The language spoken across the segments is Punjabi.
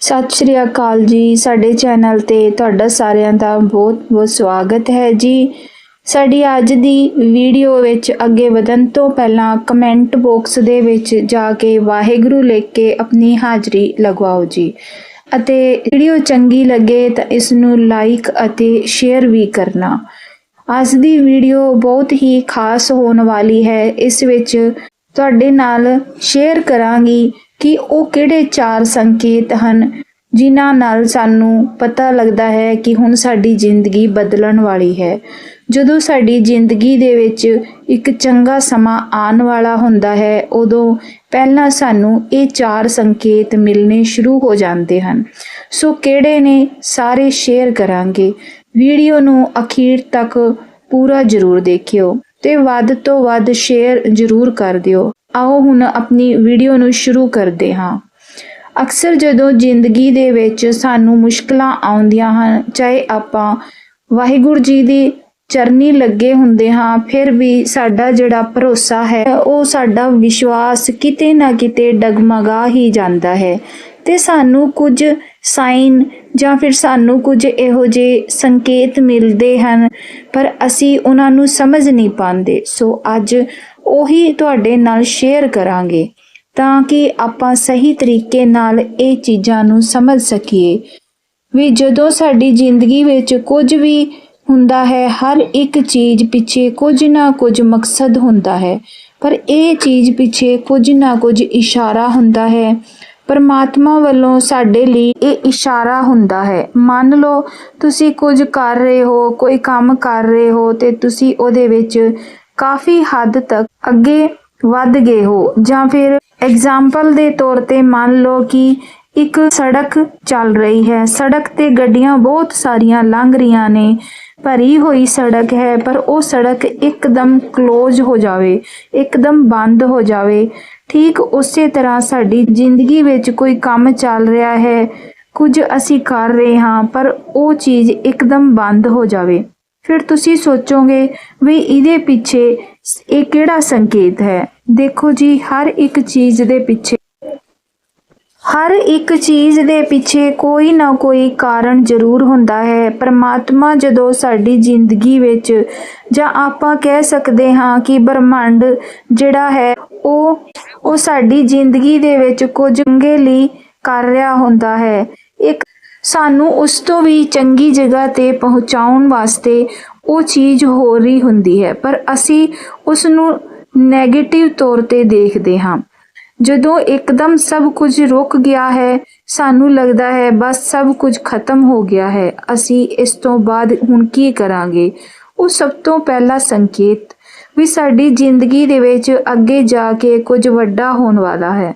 ਸਤਿ ਸ਼੍ਰੀ ਅਕਾਲ ਜੀ। ਸਾਡੇ ਚੈਨਲ ਤੇ ਤੁਹਾਡਾ ਸਾਰਿਆਂ ਦਾ ਬਹੁਤ-ਬਹੁਤ ਸਵਾਗਤ ਹੈ ਜੀ। ਸਾਡੀ ਅੱਜ ਦੀ ਵੀਡੀਓ ਵਿੱਚ ਅੱਗੇ ਵਧਣ ਤੋਂ ਪਹਿਲਾਂ ਕਮੈਂਟ ਬਾਕਸ ਦੇ ਵਿੱਚ ਜਾ ਕੇ ਵਾਹਿਗੁਰੂ ਲਿਖ ਕੇ ਆਪਣੀ ਹਾਜ਼ਰੀ ਲਗਵਾਓ ਜੀ। ਅਤੇ ਵੀਡੀਓ ਚੰਗੀ ਲੱਗੇ ਤਾਂ ਇਸ ਨੂੰ ਲਾਈਕ ਅਤੇ ਸ਼ੇਅਰ ਵੀ ਕਰਨਾ। ਅੱਜ ਦੀ ਵੀਡੀਓ ਬਹੁਤ ਹੀ ਖਾਸ ਹੋਣ ਵਾਲੀ ਹੈ। ਇਸ ਵਿੱਚ ਤੁਹਾਡੇ ਨਾਲ ਸ਼ੇਅਰ ਕਰਾਂਗੀ। ਕਿ ਉਹ ਕਿਹੜੇ ਚਾਰ ਸੰਕੇਤ ਹਨ ਜਿਨ੍ਹਾਂ ਨਾਲ ਸਾਨੂੰ ਪਤਾ ਲੱਗਦਾ ਹੈ ਕਿ ਹੁਣ ਸਾਡੀ ਜ਼ਿੰਦਗੀ ਬਦਲਣ ਵਾਲੀ ਹੈ। ਜਦੋਂ ਸਾਡੀ ਜ਼ਿੰਦਗੀ ਦੇ ਵਿੱਚ ਇੱਕ ਚੰਗਾ ਸਮਾਂ ਆਉਣ ਵਾਲਾ ਹੁੰਦਾ ਹੈ, ਉਦੋਂ ਪਹਿਲਾਂ ਸਾਨੂੰ ਇਹ ਚਾਰ ਸੰਕੇਤ ਮਿਲਣੇ ਸ਼ੁਰੂ ਹੋ ਜਾਂਦੇ ਹਨ। ਸੋ ਕਿਹੜੇ ਨੇ ਸਾਰੇ ਸ਼ੇਅਰ ਕਰਾਂਗੇ। ਵੀਡੀਓ ਨੂੰ ਅਖੀਰ ਤੱਕ ਪੂਰਾ ਜ਼ਰੂਰ ਦੇਖਿਓ ਤੇ ਵੱਧ ਤੋਂ ਵੱਧ ਸ਼ੇਅਰ ਜ਼ਰੂਰ ਕਰ ਦਿਓ। ਆਓ ਹੁਣ ਆਪਣੀ ਵੀਡੀਓ ਨੂੰ ਸ਼ੁਰੂ ਕਰਦੇ ਹਾਂ। ਅਕਸਰ ਜਦੋਂ ਜ਼ਿੰਦਗੀ ਦੇ ਵਿੱਚ ਸਾਨੂੰ ਮੁਸ਼ਕਲਾਂ ਆਉਂਦੀਆਂ ਹਨ, ਚਾਹੇ ਆਪਾਂ ਵਾਹਿਗੁਰੂ ਜੀ ਦੀ ਚਰਨੀ ਲੱਗੇ ਹੁੰਦੇ ਹਾਂ, ਫਿਰ ਵੀ ਸਾਡਾ ਜਿਹੜਾ ਭਰੋਸਾ ਹੈ, ਉਹ ਸਾਡਾ ਵਿਸ਼ਵਾਸ ਕਿਤੇ ਨਾ ਕਿਤੇ ਡਗਮਗਾ ਹੀ ਜਾਂਦਾ ਹੈ। ਤੇ ਸਾਨੂੰ ਕੁਝ ਸਾਈਨ ਜਾਂ ਫਿਰ ਸਾਨੂੰ ਕੁਝ ਇਹੋ ਜਿਹੇ ਸੰਕੇਤ ਮਿਲਦੇ ਹਨ, ਪਰ ਅਸੀਂ ਉਹਨਾਂ ਨੂੰ ਸਮਝ ਨਹੀਂ ਪਾਉਂਦੇ। ਸੋ ਅੱਜ ਉਹੀ ਤੁਹਾਡੇ ਨਾਲ ਸ਼ੇਅਰ ਕਰਾਂਗੇ ਤਾਂ ਕਿ ਆਪਾਂ ਸਹੀ ਤਰੀਕੇ ਨਾਲ ਇਹ ਚੀਜ਼ਾਂ ਨੂੰ ਸਮਝ ਸਕੀਏ। ਵੀ ਜਦੋਂ ਸਾਡੀ ਜ਼ਿੰਦਗੀ ਵਿੱਚ ਕੁਝ ਵੀ ਹੁੰਦਾ ਹੈ, ਹਰ ਇੱਕ ਚੀਜ਼ ਪਿੱਛੇ ਕੁਝ ਨਾ ਕੁਝ ਮਕਸਦ ਹੁੰਦਾ ਹੈ। ਪਰ ਇਹ ਚੀਜ਼ ਪਿੱਛੇ ਕੁਝ ਨਾ ਕੁਝ ਇਸ਼ਾਰਾ ਹੁੰਦਾ ਹੈ। ਪਰਮਾਤਮਾ ਵੱਲੋਂ ਸਾਡੇ ਲਈ ਇਹ ਇਸ਼ਾਰਾ ਹੁੰਦਾ ਹੈ। ਮੰਨ ਲਓ, ਤੁਸੀਂ ਕੁਝ ਕਰ ਰਹੇ ਹੋ, ਕੋਈ ਕੰਮ ਕਰ ਰਹੇ ਹੋ ਤੇ ਤੁਸੀਂ ਉਹਦੇ ਵਿੱਚ ਕਾਫੀ ਹੱਦ ਤੱਕ ਅੱਗੇ ਵੱਧ ਗਏ ਹੋ। ਜਾਂ ਫਿਰ ਐਗਜ਼ਾਮਪਲ ਦੇ ਤੌਰ ਤੇ ਮੰਨ ਲਓ ਕਿ ਇੱਕ ਸੜਕ ਚੱਲ ਰਹੀ ਹੈ। ਸੜਕ ਤੇ ਗੱਡੀਆਂ ਬਹੁਤ ਸਾਰੀਆਂ ਲੰਘ ਰਹੀਆਂ ਨੇ। ਭਰੀ ਹੋਈ ਸੜਕ ਹੈ, ਪਰ ਉਹ ਸੜਕ ਇੱਕਦਮ ক্লোਜ਼ ਹੋ ਜਾਵੇ, ਇੱਕਦਮ ਬੰਦ ਹੋ ਜਾਵੇ। ਠੀਕ ਉਸੇ ਤਰ੍ਹਾਂ ਸਾਡੀ ਜ਼ਿੰਦਗੀ ਵਿੱਚ ਕੋਈ ਕੰਮ ਚੱਲ ਰਿਹਾ ਹੈ, ਕੁਝ ਅਸੀਂ ਕਰ ਰਹੇ ਹਾਂ, ਪਰ ਉਹ ਚੀਜ਼ ਇੱਕਦਮ ਬੰਦ ਹੋ ਜਾਵੇ। ਫਿਰ ਤੁਸੀਂ ਸੋਚੋਗੇ ਵੀ ਇਹਦੇ ਪਿੱਛੇ ਇਹ ਕਿਹੜਾ ਸੰਕੇਤ ਹੈ? ਦੇਖੋ ਜੀ, ਹਰ ਇੱਕ ਚੀਜ਼ ਦੇ ਪਿੱਛੇ ਹਰ ਇੱਕ ਚੀਜ਼ ਦੇ ਪਿੱਛੇ ਕੋਈ ਨਾ ਕੋਈ ਕਾਰਨ ਜ਼ਰੂਰ ਹੁੰਦਾ ਹੈ। ਪਰਮਾਤਮਾ ਜਦੋਂ ਸਾਡੀ ਜ਼ਿੰਦਗੀ ਵਿੱਚ ਜਾਂ ਆਪਾਂ ਕਹਿ ਸਕਦੇ ਹਾਂ ਕਿ ਬ੍ਰਹਮੰਡ ਜਿਹੜਾ ਹੈ, ਉਹ ਉਹ ਸਾਡੀ ਜ਼ਿੰਦਗੀ ਦੇ ਵਿੱਚ ਕੁਝ ਚੰਗੇ ਲਈ ਕਰ ਰਿਹਾ ਹੁੰਦਾ ਹੈ। ਇੱਕ ਸਾਨੂੰ ਉਸ ਤੋਂ ਵੀ ਚੰਗੀ ਜਗ੍ਹਾ ਤੇ ਪਹੁੰਚਾਉਣ ਵਾਸਤੇ ਉਹ ਚੀਜ਼ ਹੋ ਰਹੀ ਹੁੰਦੀ ਹੈ। ਪਰ ਅਸੀਂ ਉਸ ਨੂੰ 네ਗੇਟਿਵ ਤੌਰ ਤੇ ਦੇਖਦੇ ਹਾਂ। ਜਦੋਂ ਇੱਕਦਮ ਸਭ ਕੁਝ ਰੁਕ ਗਿਆ ਹੈ, ਸਾਨੂੰ ਲੱਗਦਾ ਹੈ ਬਸ ਸਭ ਕੁਝ ਖਤਮ ਹੋ ਗਿਆ ਹੈ। ਅਸੀਂ ਇਸ ਤੋਂ ਬਾਅਦ ਹੁਣ ਕੀ ਕਰਾਂਗੇ? ਉਹ ਸਭ ਤੋਂ ਪਹਿਲਾ ਸੰਕੇਤ ਵੀ ਸਾਡੀ ਜ਼ਿੰਦਗੀ ਦੇ ਵਿੱਚ ਅੱਗੇ ਜਾ ਕੇ ਕੁਝ ਵੱਡਾ ਹੋਣ ਵਾਲਾ ਹੈ।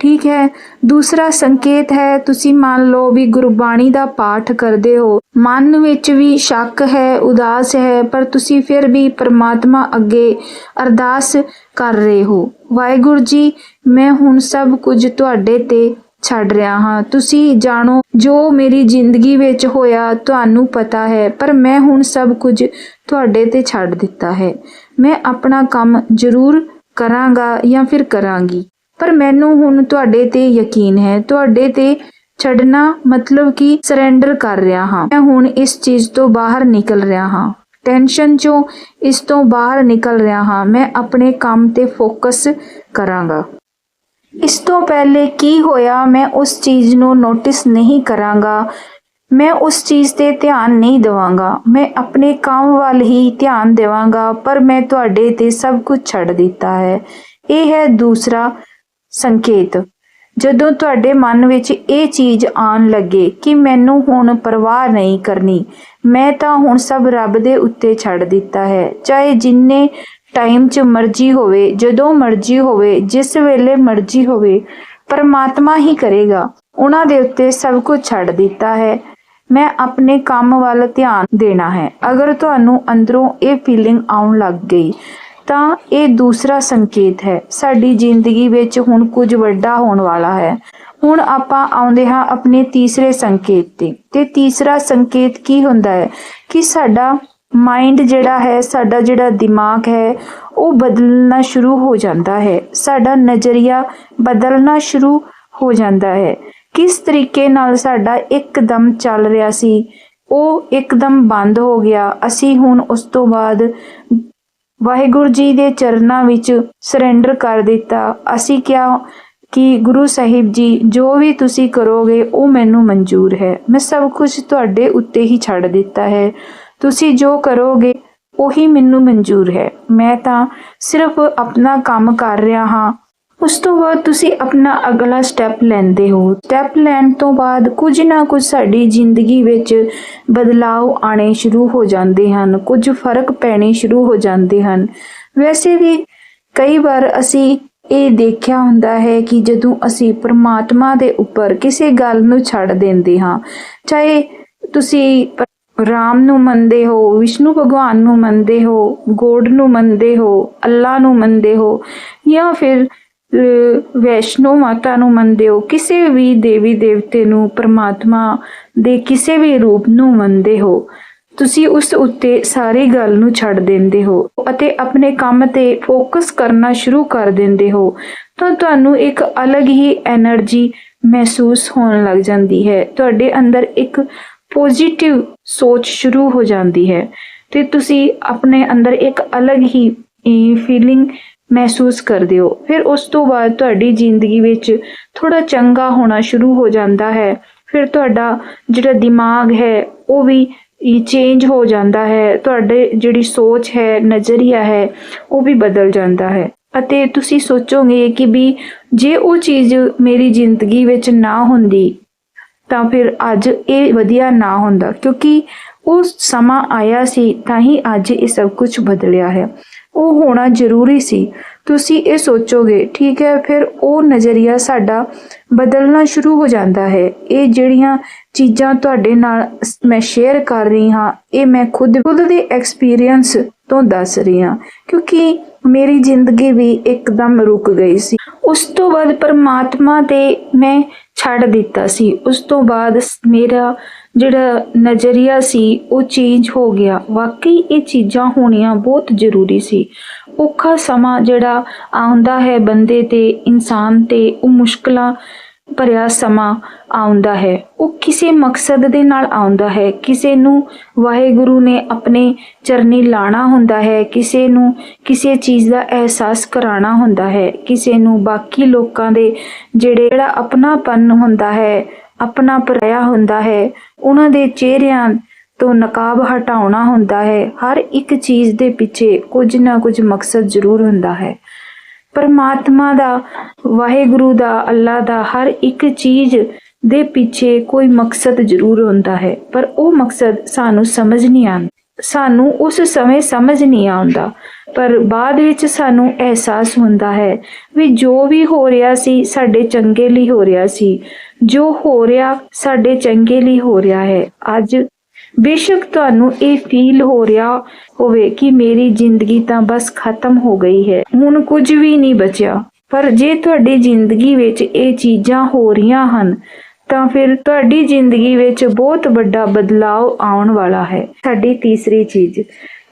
ਠੀਕ ਹੈ। ਦੂਸਰਾ ਸੰਕੇਤ ਹੈ, ਤੁਸੀਂ ਮੰਨ ਲਓ ਵੀ ਗੁਰਬਾਣੀ ਦਾ ਪਾਠ ਕਰਦੇ ਹੋ। ਮਨ ਵਿੱਚ ਵੀ ਸ਼ੱਕ ਹੈ, ਉਦਾਸ ਹੈ, ਪਰ ਤੁਸੀਂ ਫਿਰ ਵੀ ਪਰਮਾਤਮਾ ਅੱਗੇ ਅਰਦਾਸ ਕਰ ਰਹੇ ਹੋ। ਵਾਹਿਗੁਰੂ ਜੀ, ਮੈਂ ਹੁਣ ਸਭ ਕੁਝ ਤੁਹਾਡੇ ਤੇ ਛੱਡ ਰਿਹਾ ਹਾਂ। ਤੁਸੀਂ ਜਾਣੋ, ਜੋ ਮੇਰੀ ਜ਼ਿੰਦਗੀ ਵਿੱਚ ਹੋਇਆ ਤੁਹਾਨੂੰ ਪਤਾ ਹੈ, ਪਰ ਮੈਂ ਹੁਣ ਸਭ ਕੁਝ ਤੁਹਾਡੇ ਤੇ ਛੱਡ ਦਿੱਤਾ ਹੈ। ਮੈਂ ਆਪਣਾ ਕੰਮ ਜ਼ਰੂਰ ਕਰਾਂਗਾ ਜਾਂ ਫਿਰ ਕਰਾਂਗੀ। ਪਰ ਮੈਨੂੰ ਹੁਣ ਤੁਹਾਡੇ ਤੇ ਯਕੀਨ ਹੈ। ਤੁਹਾਡੇ ਤੇ ਛੱਡਣਾ ਮਤਲਬ ਕਿ ਸਰੈਂਡਰ ਕਰ ਰਿਹਾ ਹਾਂ। ਮੈਂ ਹੁਣ ਇਸ ਚੀਜ਼ ਤੋਂ ਬਾਹਰ ਨਿਕਲ ਰਿਹਾ ਹਾਂ। ਟੈਨਸ਼ਨ ਚੋਂ ਇਸ ਤੋਂ ਬਾਹਰ ਨਿਕਲ ਰਿਹਾ ਹਾਂ। ਮੈਂ ਆਪਣੇ ਕੰਮ ਤੇ ਫੋਕਸ ਕਰਾਂਗਾ। ਇਸ ਤੋਂ ਪਹਿਲੇ ਕੀ ਹੋਇਆ, ਮੈਂ ਉਸ ਚੀਜ਼ ਨੂੰ ਨੋਟਿਸ ਨਹੀਂ ਕਰਾਂਗਾ। ਮੈਂ ਉਸ ਚੀਜ਼ ਤੇ ਧਿਆਨ ਨਹੀਂ ਦੇਵਾਂਗਾ। ਮੈਂ ਆਪਣੇ ਕੰਮ ਵੱਲ ਹੀ ਧਿਆਨ ਦੇਵਾਂਗਾ, ਪਰ ਮੈਂ ਤੁਹਾਡੇ ਤੇ ਸਭ ਕੁਝ ਛੱਡ ਦਿੱਤਾ ਹੈ। ਇਹ ਹੈ ਦੂਸਰਾ ਸੰਕੇਤ। ਜਦੋਂ ਤੁਹਾਡੇ ਮਨ ਵਿੱਚ ਇਹ ਚੀਜ਼ ਆਉਣ ਲੱਗੇ ਕਿ ਮੈਨੂੰ ਹੁਣ ਪਰਵਾਹ ਨਹੀਂ ਕਰਨੀ, ਮੈਂ ਤਾਂ ਹੁਣ ਸਭ ਰੱਬ ਦੇ ਉੱਤੇ ਛੱਡ ਦਿੱਤਾ ਹੈ। ਚਾਹੇ ਜਿੰਨੇ ਟਾਈਮ 'ਚ ਮਰਜ਼ੀ ਹੋਵੇ, ਜਦੋਂ ਮਰਜ਼ੀ ਹੋਵੇ, ਜਿਸ ਵੇਲੇ ਮਰਜ਼ੀ ਹੋਵੇ, ਪਰਮਾਤਮਾ ਹੀ ਕਰੇਗਾ। ਉਹਨਾਂ ਦੇ ਉੱਤੇ ਸਭ ਕੁਝ ਛੱਡ ਦਿੱਤਾ ਹੈ। ਮੈਂ ਆਪਣੇ ਕੰਮ ਵੱਲ ਧਿਆਨ ਦੇਣਾ ਹੈ। ਅਗਰ ਤੁਹਾਨੂੰ ਅੰਦਰੋਂ ਇਹ ਫੀਲਿੰਗ ਆਉਣ ਲੱਗ ਗਈ ਤਾਂ ਇਹ ਦੂਸਰਾ ਸੰਕੇਤ ਹੈ। ਸਾਡੀ ਜ਼ਿੰਦਗੀ ਵਿੱਚ ਹੁਣ ਕੁਝ ਵੱਡਾ ਹੋਣ ਵਾਲਾ ਹੈ। ਹੁਣ ਆਪਾਂ ਆਉਂਦੇ ਹਾਂ ਆਪਣੇ ਤੀਸਰੇ ਸੰਕੇਤ ਤੇ। ਤੇ ਤੀਸਰਾ ਸੰਕੇਤ ਕੀ ਹੁੰਦਾ ਹੈ? ਕਿ ਸਾਡਾ ਮਾਈਂਡ ਜਿਹੜਾ ਹੈ, ਸਾਡਾ ਜਿਹੜਾ ਦਿਮਾਗ ਹੈ, ਉਹ ਬਦਲਣਾ ਸ਼ੁਰੂ ਹੋ ਜਾਂਦਾ ਹੈ। ਸਾਡਾ ਨਜ਼ਰੀਆ ਬਦਲਣਾ ਸ਼ੁਰੂ ਹੋ ਜਾਂਦਾ ਹੈ। ਕਿਸ ਤਰੀਕੇ ਨਾਲ ਸਾਡਾ ਇੱਕਦਮ ਚੱਲ ਰਿਹਾ ਸੀ, ਉਹ ਇੱਕਦਮ ਬੰਦ ਹੋ ਗਿਆ। ਅਸੀਂ ਹੁਣ ਉਸ ਤੋਂ ਬਾਅਦ ਵਾਹਿਗੁਰੂ ਜੀ ਦੇ ਚਰਨਾਂ ਵਿੱਚ ਸਰੈਂਡਰ ਕਰ ਦਿੱਤਾ। ਅਸੀਂ ਕਿਹਾ ਕਿ ਗੁਰੂ ਸਾਹਿਬ ਜੀ, ਜੋ ਵੀ ਤੁਸੀਂ ਕਰੋਗੇ, ਉਹ ਮੈਨੂੰ ਮਨਜ਼ੂਰ ਹੈ। ਮੈਂ ਸਭ ਕੁਝ ਤੁਹਾਡੇ ਉੱਤੇ ਹੀ ਛੱਡ ਦਿੱਤਾ ਹੈ। ਤੁਸੀਂ ਜੋ ਕਰੋਗੇ, ਉਹੀ ਮੈਨੂੰ ਮਨਜ਼ੂਰ ਹੈ। ਮੈਂ ਤਾਂ ਸਿਰਫ ਆਪਣਾ ਕੰਮ ਕਰ ਰਿਹਾ ਹਾਂ। ਉਸ ਤੋਂ ਬਾਅਦ ਤੁਸੀਂ ਆਪਣਾ ਅਗਲਾ ਸਟੈਪ ਲੈਂਦੇ ਹੋ। ਸਟੈਪ ਲੈਣ ਤੋਂ ਬਾਅਦ ਕੁਝ ਨਾ ਕੁਝ ਸਾਡੀ ਜ਼ਿੰਦਗੀ ਵਿੱਚ ਬਦਲਾਅ ਆਣੇ ਸ਼ੁਰੂ ਹੋ ਜਾਂਦੇ ਹਨ। ਕੁਝ ਫ਼ਰਕ ਪੈਣੇ ਸ਼ੁਰੂ ਹੋ ਜਾਂਦੇ ਹਨ। ਵੈਸੇ ਵੀ ਕਈ ਵਾਰ ਅਸੀਂ ਇਹ ਦੇਖਿਆ ਹੁੰਦਾ ਹੈ ਕਿ ਜਦੋਂ ਅਸੀਂ ਪ੍ਰਮਾਤਮਾ ਦੇ ਉੱਪਰ ਕਿਸੇ ਗੱਲ ਨੂੰ ਛੱਡ ਦਿੰਦੇ ਹਾਂ, ਚਾਹੇ ਤੁਸੀਂ ਰਾਮ ਨੂੰ ਮੰਨਦੇ ਹੋ, ਵਿਸ਼ਨੂੰ ਭਗਵਾਨ ਨੂੰ ਮੰਨਦੇ ਹੋ, ਗੋਡ ਨੂੰ ਮੰਨਦੇ ਹੋ ਅੱਲਾ ਨੂੰ ਮੰਨਦੇ ਹੋ ਜਾਂ ਫਿਰ ਵੈਸ਼ਨੋ ਮਾਤਾ ਨੂੰ ਮੰਨਦੇ ਹੋ ਕਿਸੇ ਵੀ ਦੇਵੀ ਦੇਵਤੇ ਨੂੰ ਪ੍ਰਮਾਤਮਾ ਦੇ ਕਿਸੇ ਵੀ ਰੂਪ ਨੂੰ ਮੰਨਦੇ ਹੋ, ਤੁਸੀਂ ਉਸ ਉੱਤੇ ਸਾਰੀ ਗੱਲ ਨੂੰ ਛੱਡ ਦਿੰਦੇ ਹੋ ਅਤੇ ਆਪਣੇ ਕੰਮ ਤੇ ਫੋਕਸ ਕਰਨਾ ਸ਼ੁਰੂ ਕਰ ਦਿੰਦੇ ਹੋ, ਤਾਂ ਤੁਹਾਨੂੰ ਇੱਕ ਅਲੱਗ ਹੀ એનર્ਜੀ ਮਹਿਸੂਸ ਹੋਣ ਲੱਗ ਜਾਂਦੀ ਹੈ। ਤੁਹਾਡੇ ਅੰਦਰ ਇੱਕ ਪੋਜ਼ਿਟਿਵ ਸੋਚ ਸ਼ੁਰੂ ਹੋ ਜਾਂਦੀ ਹੈ ਤੇ ਤੁਸੀਂ ਆਪਣੇ ਅੰਦਰ ਇੱਕ ਅਲੱਗ ਹੀ ਫੀਲਿੰਗ ਮਹਿਸੂਸ ਕਰਦੇ ਹੋ ਫਿਰ ਉਸ ਤੋਂ ਬਾਅਦ ਤੁਹਾਡੀ ਜ਼ਿੰਦਗੀ ਵਿੱਚ ਥੋੜਾ ਚੰਗਾ ਹੋਣਾ ਸ਼ੁਰੂ ਹੋ ਜਾਂਦਾ ਹੈ। ਫਿਰ ਤੁਹਾਡਾ ਜਿਹੜਾ ਦਿਮਾਗ ਹੈ, ਉਹ ਵੀ ਚੇਂਜ ਹੋ ਜਾਂਦਾ ਹੈ। ਤੁਹਾਡੇ ਜਿਹੜੀ ਸੋਚ ਹੈ, ਨਜ਼ਰੀਆ ਹੈ, ਉਹ ਵੀ ਬਦਲ ਜਾਂਦਾ ਹੈ। ਅਤੇ ਤੁਸੀਂ ਸੋਚੋਗੇ ਕਿ ਵੀ ਜੇ ਉਹ ਚੀਜ਼ ਮੇਰੀ ਜ਼ਿੰਦਗੀ ਵਿੱਚ ਨਾ ਹੁੰਦੀ, ਤਾਂ ਫਿਰ ਅੱਜ ਇਹ ਵਧੀਆ ਨਾ ਹੁੰਦਾ। ਕਿਉਂਕਿ ਉਹ ਸਮਾਂ ਆਇਆ ਸੀ, ਤਾਂ ਹੀ ਅੱਜ ਇਹ ਸਭ ਕੁਝ ਬਦਲਿਆ ਹੈ। ਉਹ ਹੋਣਾ ਜ਼ਰੂਰੀ ਸੀ। ਤੁਸੀਂ ਇਹ ਸੋਚੋਗੇ, ਠੀਕ ਹੈ, ਫਿਰ ਉਹ ਨਜ਼ਰੀਆ ਸਾਡਾ ਬਦਲਣਾ ਸ਼ੁਰੂ ਹੋ ਜਾਂਦਾ ਹੈ। ਇਹ ਜਿਹੜੀਆਂ ਚੀਜ਼ਾਂ ਤੁਹਾਡੇ ਨਾਲ ਮੈਂ ਸ਼ੇਅਰ ਕਰ ਰਹੀ ਹਾਂ, ਇਹ ਮੈਂ ਖੁਦ ਖੁਦ ਦੇ ਐਕਸਪੀਰੀਅੰਸ ਤੋਂ ਦੱਸ ਰਹੀ ਹਾਂ। ਕਿਉਂਕਿ ਮੇਰੀ ਜ਼ਿੰਦਗੀ ਵੀ ਇੱਕਦਮ ਰੁਕ ਗਈ ਸੀ। ਉਸ ਤੋਂ ਬਾਅਦ ਪਰਮਾਤਮਾ ਤੇ ਮੈਂ ਛੱਡ ਦਿੱਤਾ ਸੀ। ਉਸ ਤੋਂ ਬਾਅਦ ਮੇਰਾ ਜਿਹੜਾ ਨਜ਼ਰੀਆ ਸੀ, ਉਹ ਚੇਂਜ ਹੋ ਗਿਆ। ਵਾਕਈ ਇਹ ਚੀਜ਼ਾਂ ਹੋਣੀਆਂ ਬਹੁਤ ਜ਼ਰੂਰੀ ਸੀ। ਔਖਾ ਸਮਾਂ ਜਿਹੜਾ ਆਉਂਦਾ ਹੈ ਬੰਦੇ ਤੇ, ਇਨਸਾਨ ਤੇ, ਉਹ ਮੁਸ਼ਕਲਾਂ ਭਰਿਆ ਸਮਾਂ ਆਉਂਦਾ ਹੈ। ਉਹ ਕਿਸੇ ਮਕਸਦ ਦੇ ਨਾਲ ਆਉਂਦਾ ਹੈ। ਕਿਸੇ ਨੂੰ ਵਾਹਿਗੁਰੂ ਨੇ ਆਪਣੇ ਚਰਨੀ ਲਾਣਾ ਹੁੰਦਾ ਹੈ। ਕਿਸੇ ਨੂੰ ਕਿਸੇ ਚੀਜ਼ ਦਾ ਅਹਿਸਾਸ ਕਰਾਉਣਾ ਹੁੰਦਾ ਹੈ। ਕਿਸੇ ਨੂੰ ਬਾਕੀ ਲੋਕਾਂ ਦੇ ਜਿਹੜੇ ਜਿਹੜਾ ਆਪਣਾਪਨ ਹੁੰਦਾ ਹੈ ਆਪਣਾ ਪਰਾਇਆ ਹੁੰਦਾ ਹੈ। ਉਹਨਾਂ ਦੇ ਚਿਹਰਿਆਂ ਤੋਂ ਨਕਾਬ ਹਟਾਉਣਾ ਹੁੰਦਾ ਹੈ। ਹਰ ਇੱਕ ਚੀਜ਼ ਦੇ ਪਿੱਛੇ ਕੁਝ ਨਾ ਕੁਝ ਮਕਸਦ ਜ਼ਰੂਰ ਹੁੰਦਾ ਹੈ। ਪਰਮਾਤਮਾ ਦਾ, ਵਾਹਿਗੁਰੂ ਦਾ, ਅੱਲਾ ਦਾ ਹਰ ਇੱਕ ਚੀਜ਼ ਦੇ ਪਿੱਛੇ ਕੋਈ ਮਕਸਦ ਜ਼ਰੂਰ ਹੁੰਦਾ ਹੈ। ਪਰ ਉਹ ਮਕਸਦ ਸਾਨੂੰ ਸਮਝ ਨਹੀਂ ਆਉਂਦਾ। ਸਾਨੂੰ ਉਸ ਸਮੇਂ ਸਮਝ ਨਹੀਂ ਆਉਂਦਾ। ਪਰ ਬਾਅਦ ਵਿੱਚ ਸਾਨੂੰ ਅਹਿਸਾਸ ਹੁੰਦਾ ਹੈ ਵੀ ਜੋ ਵੀ ਹੋ ਰਿਹਾ ਸੀ, ਸਾਡੇ ਚੰਗੇ ਲਈ ਹੋ ਰਿਹਾ ਸੀ। ਜੋ ਹੋ ਰਿਹਾ, ਸਾਡੇ ਚੰਗੇ ਲਈ ਹੋ ਰਿਹਾ ਹੈ। ਅੱਜ ਬੇਸ਼ੱਕ ਤੁਹਾਨੂੰ ਇਹ ਫੀਲ ਹੋ ਰਿਹਾ ਹੋਵੇ ਕਿ ਮੇਰੀ ਜ਼ਿੰਦਗੀ ਤਾਂ ਬਸ ਖਤਮ ਹੋ ਗਈ ਹੈ। ਹੁਣ ਕੁਝ ਵੀ ਨਹੀਂ ਬਚਿਆ। ਪਰ ਜੇ ਤੁਹਾਡੀ ਜ਼ਿੰਦਗੀ ਵਿੱਚ ਇਹ ਚੀਜ਼ਾਂ ਹੋ ਰਹੀਆਂ ਹਨ ਤਾਂ ਫਿਰ ਤੁਹਾਡੀ ਜ਼ਿੰਦਗੀ ਵਿੱਚ ਬਹੁਤ ਵੱਡਾ ਬਦਲਾਅ ਆਉਣ ਵਾਲਾ ਹੈ। ਸਾਡੀ ਤੀਸਰੀ ਚੀਜ਼,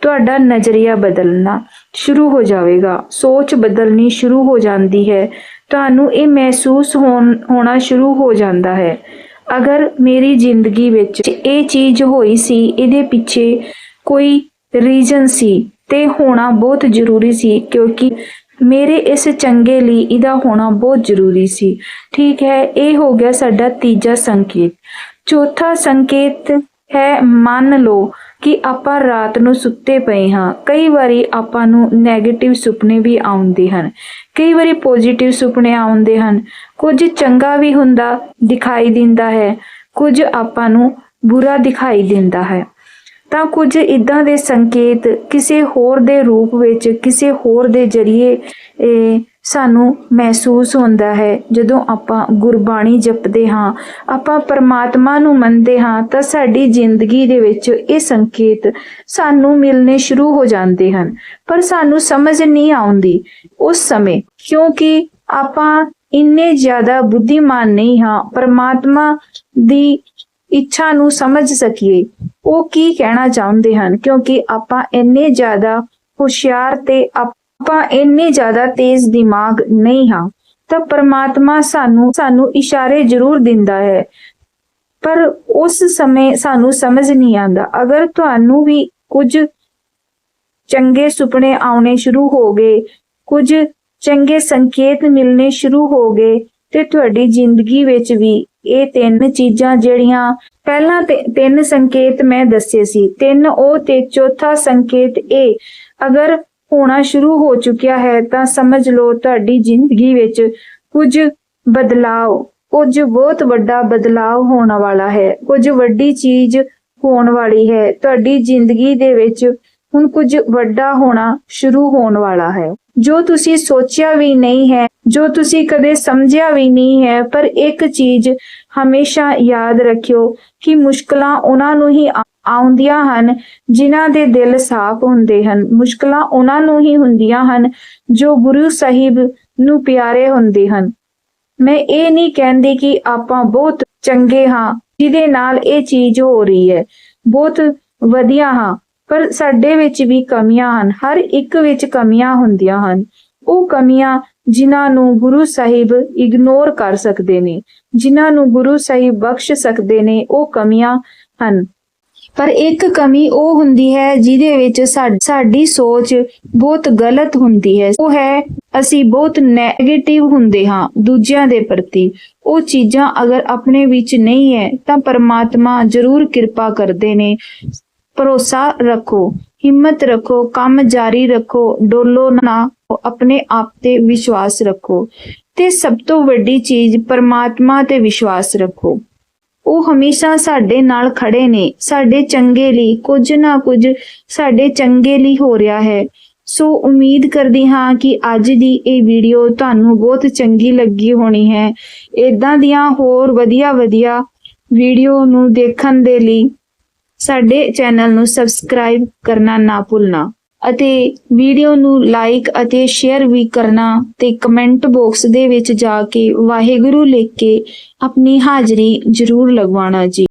ਤੁਹਾਡਾ ਨਜ਼ਰੀਆ ਬਦਲਣਾ ਸ਼ੁਰੂ ਹੋ ਜਾਵੇਗਾ। ਸੋਚ ਬਦਲਣੀ ਸ਼ੁਰੂ ਹੋ ਜਾਂਦੀ ਹੈ। ਤੁਹਾਨੂੰ ਇਹ ਮਹਿਸੂਸ ਹੋਣ- ਹੋਣਾ ਸ਼ੁਰੂ ਹੋ ਜਾਂਦਾ ਹੈ। ਅਗਰ ਮੇਰੀ ਜ਼ਿੰਦਗੀ ਵਿੱਚ ਇਹ ਚੀਜ਼ ਹੋਈ ਸੀ, ਇਹਦੇ ਪਿੱਛੇ ਕੋਈ ਰੀਜ਼ਨ ਸੀ, ਤੇ ਹੋਣਾ ਬਹੁਤ ਜ਼ਰੂਰੀ ਸੀ, ਕਿਉਂਕਿ ਮੇਰੇ ਇਸ ਚੰਗੇ ਲਈ ਇਹਦਾ ਹੋਣਾ ਬਹੁਤ ਜ਼ਰੂਰੀ ਸੀ। ਠੀਕ ਹੈ, ਇਹ ਹੋ ਗਿਆ ਸਾਡਾ ਤੀਜਾ ਸੰਕੇਤ। ਚੌਥਾ ਸੰਕੇਤ ਹੈ, ਮੰਨ ਲਓ ਕਿ ਆਪਾਂ ਰਾਤ ਨੂੰ ਸੁੱਤੇ ਪਏ ਹਾਂ। ਕਈ ਵਾਰੀ ਆਪਾਂ ਨੂੰ 네ਗੇਟਿਵ ਸੁਪਨੇ ਵੀ ਆਉਂਦੇ ਹਨ। ਕਈ ਵਾਰੀ ਪੋਜ਼ਿਟਿਵ ਸੁਪਨੇ ਆਉਂਦੇ ਹਨ। ਕੁਝ ਚੰਗਾ ਵੀ ਹੁੰਦਾ ਦਿਖਾਈ ਦਿੰਦਾ ਹੈ, ਕੁਝ ਆਪਾਂ ਨੂੰ ਬੁਰਾ ਦਿਖਾਈ ਦਿੰਦਾ ਹੈ। ਤਾਂ ਕੁਝ ਇਦਾਂ ਦੇ ਸੰਕੇਤ ਕਿਸੇ ਹੋਰ ਦੇ ਰੂਪ ਵਿੱਚ, ਕਿਸੇ ਹੋਰ ਦੇ ਜਰੀਏ ਸਾਨੂੰ ਮਹਿਸੂਸ ਹੁੰਦਾ ਹੈ। ਜਦੋਂ ਆਪਾਂ ਗੁਰਬਾਣੀ ਜਪਦੇ ਹਾਂ, ਆਪਾਂ ਪਰਮਾਤਮਾ ਨੂੰ ਮੰਨਦੇ ਹਾਂ, ਤਾਂ ਸਾਡੀ ਜ਼ਿੰਦਗੀ ਦੇ ਵਿੱਚ ਇਹ ਸੰਕੇਤ ਸਾਨੂੰ ਮਿਲਨੇ ਸ਼ੁਰੂ ਹੋ ਜਾਂਦੇ ਹਨ। ਪਰ ਸਾਨੂੰ ਸਮਝ ਨਹੀਂ ਆਉਂਦੀ ਉਸ ਸਮੇਂ, ਕਿਉਂਕਿ ਆਪਾਂ ਇੰਨੇ ਜ਼ਿਆਦਾ ਬੁੱਧੀਮਾਨ ਨਹੀਂ ਹਾਂ। ਪਰਮਾਤਮਾ ਦੀ ਇੱਛਾ ਨੂੰ ਸਮਝ ਸਕੀਏ। ਉਹ ਕੀ ਕਹਿਣਾ ਚਾਹੁੰਦੇ ਹਨ? ਕਿਉਂਕਿ ਆਪਾਂ ਇੰਨੇ ਜ਼ਿਆਦਾ ਹੁਸ਼ਿਆਰ ਤੇ ਆਪਾਂ ਇੰਨੇ ਜ਼ਿਆਦਾ ਤੇਜ਼ ਦਿਮਾਗ ਨਹੀਂ ਹਾਂ। ਤਾਂ ਪਰਮਾਤਮਾ ਸਾਨੂੰ ਸਾਨੂੰ ਇਸ਼ਾਰੇ ਜ਼ਰੂਰ ਦਿੰਦਾ ਹੈ। ਪਰ ਉਸ ਸਮੇਂ ਸਾਨੂੰ ਸਮਝ ਨਹੀਂ ਆਉਂਦਾ। ਅਗਰ ਤੁਹਾਨੂੰ ਵੀ ਕੁਝ ਚੰਗੇ ਸੁਪਨੇ ਆਉਣੇ ਸ਼ੁਰੂ ਹੋ ਗਏ, ਕੁਝ ਚੰਗੇ ਸੰਕੇਤ ਮਿਲਣੇ ਸ਼ੁਰੂ ਹੋ ਗਏ, ਤੇ ਤੁਹਾਡੀ ਜ਼ਿੰਦਗੀ ਵਿੱਚ ਵੀ ਇਹ ਤਿੰਨ ਚੀਜ਼ਾਂ ਜਿਹੜੀਆਂ ਪਹਿਲਾਂ ਤਿੰਨ ਸੰਕੇਤ ਮੈਂ ਦੱਸੇ ਸੀ। ਤਿੰਨ ਉਹ ਤੇ ਚੌਥਾ ਸੰਕੇਤ ਇਹ ਅਗਰ ਹੋਣਾ ਸ਼ੁਰੂ ਹੋ ਚੁੱਕਿਆ ਹੈ ਤਾਂ ਸਮਝ ਲਓ ਤੁਹਾਡੀ ਜ਼ਿੰਦਗੀ ਵਿੱਚ ਕੁਝ ਬਦਲਾਅ ਕੁਝ ਬਹੁਤ ਵੱਡਾ ਬਦਲਾਅ ਹੋਣ ਵਾਲਾ ਹੈ, ਕੁਝ ਵੱਡੀ ਚੀਜ਼ ਹੋਣ ਵਾਲੀ ਹੈ। ਤੁਹਾਡੀ ਜ਼ਿੰਦਗੀ ਦੇ ਵਿੱਚ ਹੁਣ ਕੁਝ ਵੱਡਾ ਹੋਣਾ ਸ਼ੁਰੂ ਹੋਣ ਵਾਲਾ ਹੈ। ਜੋ ਤੁਸੀਂ ਸੋਚਿਆ ਵੀ ਨਹੀਂ ਹੈ, ਜੋ ਤੁਸੀਂ ਕਦੇ ਸਮਝਿਆ ਵੀ ਨਹੀਂ ਹੈ, ਪਰ ਇੱਕ ਚੀਜ਼ ਹਮੇਸ਼ਾ ਯਾਦ ਰੱਖਿਓ ਕਿ ਮੁਸ਼ਕਲਾਂ ਉਹਨਾਂ ਨੂੰ ਹੀ ਆਉਂਦੀਆਂ ਹਨ ਜਿਨ੍ਹਾਂ ਦੇ ਦਿਲ ਸਾਫ਼ ਹੁੰਦੇ ਹਨ। ਮੁਸ਼ਕਲਾਂ ਉਹਨਾਂ ਨੂੰ ਹੀ ਹੁੰਦੀਆਂ ਹਨ ਜੋ ਗੁਰੂ ਸਾਹਿਬ ਨੂੰ ਪਿਆਰੇ ਹੁੰਦੇ ਹਨ। ਮੈਂ ਇਹ ਨਹੀਂ ਕਹਿੰਦੀ ਕਿ ਆਪਾਂ ਬਹੁਤ ਚੰਗੇ ਹਾਂ, ਜਿਹਦੇ ਨਾਲ ਇਹ ਚੀਜ਼ ਹੋ ਰਹੀ ਹੈ। ਬਹੁਤ ਵਧੀਆ ਹਾਂ। ਪਰ ਸਾਡੇ ਵਿੱਚ ਵੀ ਕਮੀਆਂ ਹਨ, ਹਰ ਇੱਕ ਵਿੱਚ ਕਮੀਆਂ ਹੁੰਦੀਆਂ ਹਨ। ਉਹ ਕਮੀਆਂ ਜਿਨ੍ਹਾਂ ਨੂੰ ਗੁਰੂ ਸਾਹਿਬ ਇਗਨੋਰ ਕਰ ਸਕਦੇ ਨੇ, ਜਿਨ੍ਹਾਂ ਨੂੰ ਗੁਰੂ ਸਾਹਿਬ ਬਖਸ਼ ਸਕਦੇ ਨੇ, ਉਹ ਕਮੀਆਂ ਹਨ। ਪਰ ਇੱਕ ਕਮੀ ਉਹ ਹੁੰਦੀ ਹੈ ਜਿਹਦੇ ਵਿੱਚ ਸਾਡੀ ਸੋਚ ਬਹੁਤ ਗਲਤ ਹੁੰਦੀ ਹੈ। ਉਹ ਹੈ, ਅਸੀਂ ਬਹੁਤ 네ਗੇਟਿਵ ਹੁੰਦੇ ਹਾਂ ਦੂਜਿਆਂ ਦੇ ਪ੍ਰਤੀ। ਉਹ ਚੀਜ਼ਾਂ ਅਗਰ ਆਪਣੇ ਵਿੱਚ ਨਹੀਂ ਹੈ, ਤਾਂ ਪਰਮਾਤਮਾ ਜ਼ਰੂਰ ਕਿਰਪਾ ਕਰਦੇ ਨੇ। ਭਰੋਸਾ ਰੱਖੋ, ਹਿੰਮਤ ਰੱਖੋ, ਕੰਮ ਜਾਰੀ ਰੱਖੋ, ਡੋਲੋ ਨਾ ਆਪਣੇ ਆਪ ਤੇ ਵਿਸ਼ਵਾਸ ਰੱਖੋ। ਤੇ ਸਭ ਤੋਂ ਵੱਡੀ ਚੀਜ਼ ਪਰਮਾਤਮਾ ਤੇ ਵਿਸ਼ਵਾਸ ਰੱਖੋ। ਉਹ ਹਮੇਸ਼ਾ ਸਾਡੇ ਨਾਲ ਖੜੇ ਨੇ, ਸਾਡੇ ਚੰਗੇ ਲਈ ਕੁਝ ਨਾ ਕੁਝ ਸਾਡੇ ਚੰਗੇ ਲਈ ਹੋ ਰਿਹਾ ਹੈ। ਸੋ ਉਮੀਦ ਕਰਦੀ ਹਾਂ ਕਿ ਅੱਜ ਦੀ ਇਹ ਵੀਡੀਓ ਤੁਹਾਨੂੰ ਬਹੁਤ ਚੰਗੀ ਲੱਗੀ ਹੋਣੀ ਹੈ। ਇਦਾਂ ਦੀਆਂ ਹੋਰ ਵਧੀਆ ਵਧੀਆ ਵੀਡੀਓ ਨੂੰ ਦੇਖਣ ਦੇ ਲਈ ਸਾਡੇ ਚੈਨਲ ਨੂੰ ਸਬਸਕ੍ਰਾਈਬ ਕਰਨਾ ਨਾ ਭੁੱਲਣਾ ਅਤੇ ਵੀਡੀਓ ਨੂੰ ਲਾਈਕ ਅਤੇ ਸ਼ੇਅਰ ਵੀ ਕਰਨਾ ਤੇ ਕਮੈਂਟ ਬਾਕਸ ਦੇ ਵਿੱਚ ਜਾ ਕੇ ਵਾਹਿਗੁਰੂ ਲਿਖ ਕੇ ਆਪਣੀ ਹਾਜ਼ਰੀ ਜ਼ਰੂਰ ਲਗਵਾਉਣਾ ਜੀ।